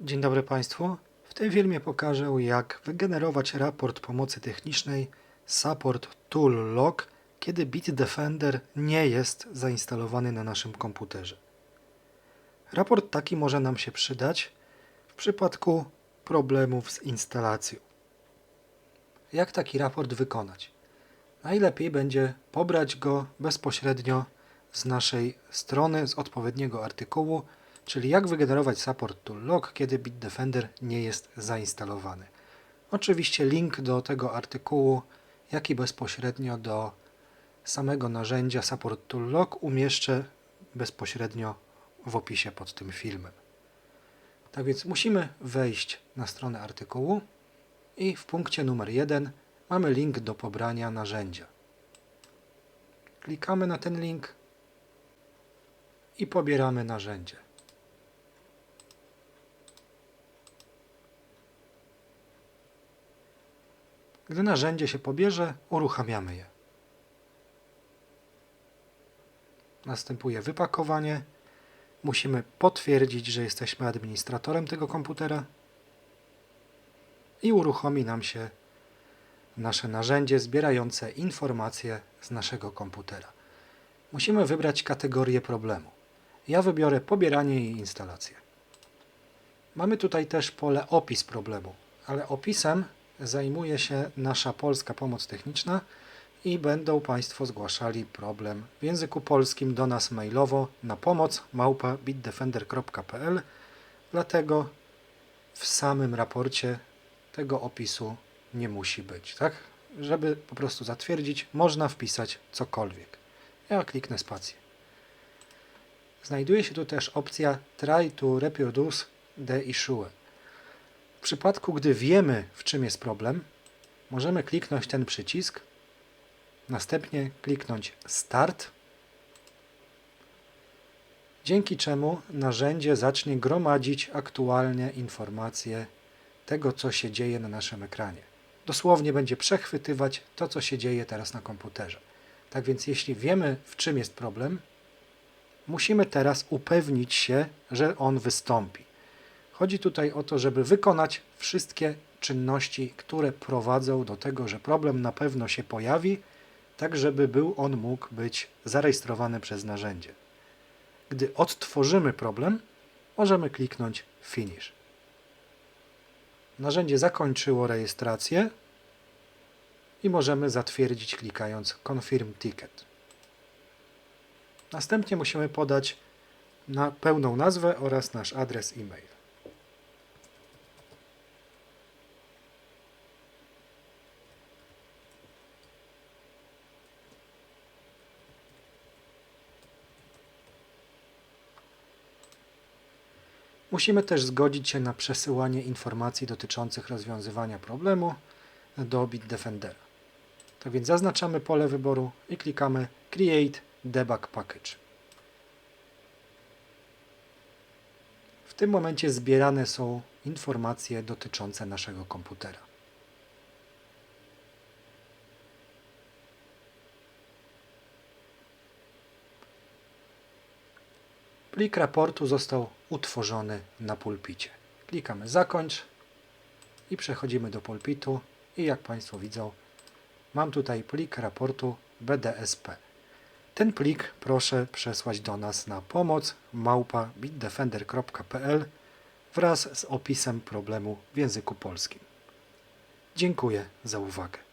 Dzień dobry Państwu. W tym filmie pokażę jak wygenerować raport pomocy technicznej Support Tool Log, kiedy Bitdefender nie jest zainstalowany na naszym komputerze. Raport taki może nam się przydać w przypadku problemów z instalacją. Jak taki raport wykonać? Najlepiej będzie pobrać go bezpośrednio z naszej strony, z odpowiedniego artykułu, czyli jak wygenerować support tool log, kiedy Bitdefender nie jest zainstalowany. Oczywiście link do tego artykułu, jak i bezpośrednio do samego narzędzia support tool log umieszczę bezpośrednio w opisie pod tym filmem. Tak więc musimy wejść na stronę artykułu i w punkcie numer 1 mamy link do pobrania narzędzia. Klikamy na ten link i pobieramy narzędzie. Gdy narzędzie się pobierze, uruchamiamy je. Następuje wypakowanie. Musimy potwierdzić, że jesteśmy administratorem tego komputera i uruchomi nam się nasze narzędzie zbierające informacje z naszego komputera. Musimy wybrać kategorię problemu. Ja wybiorę pobieranie i instalację. Mamy tutaj też pole opis problemu, ale opisem zajmuje się nasza polska pomoc techniczna i będą Państwo zgłaszali problem w języku polskim do nas mailowo na pomoc małpa bitdefender.pl. Dlatego w samym raporcie tego opisu nie musi być, tak? Żeby po prostu zatwierdzić, można wpisać cokolwiek. Ja kliknę spację. Znajduje się tu też opcja Try to reproduce the issue. Przypadku, gdy wiemy, w czym jest problem, możemy kliknąć ten przycisk, następnie kliknąć Start, dzięki czemu narzędzie zacznie gromadzić aktualnie informacje tego, co się dzieje na naszym ekranie. Dosłownie będzie przechwytywać to, co się dzieje teraz na komputerze. Tak więc, jeśli wiemy, w czym jest problem, musimy teraz upewnić się, że on wystąpi. Chodzi tutaj o to, żeby wykonać wszystkie czynności, które prowadzą do tego, że problem na pewno się pojawi, tak żeby był on mógł być zarejestrowany przez narzędzie. Gdy odtworzymy problem, możemy kliknąć Finish. Narzędzie zakończyło rejestrację i możemy zatwierdzić klikając Confirm Ticket. Następnie musimy podać na pełną nazwę oraz nasz adres e-mail. Musimy też zgodzić się na przesyłanie informacji dotyczących rozwiązywania problemu do Bitdefendera. Tak więc zaznaczamy pole wyboru i klikamy Create Debug Package. W tym momencie zbierane są informacje dotyczące naszego komputera. Plik raportu został utworzony na pulpicie. Klikamy Zakończ i przechodzimy do pulpitu i jak Państwo widzą, mam tutaj plik raportu BDSP. Ten plik proszę przesłać do nas na pomoc małpa bitdefender.pl wraz z opisem problemu w języku polskim. Dziękuję za uwagę.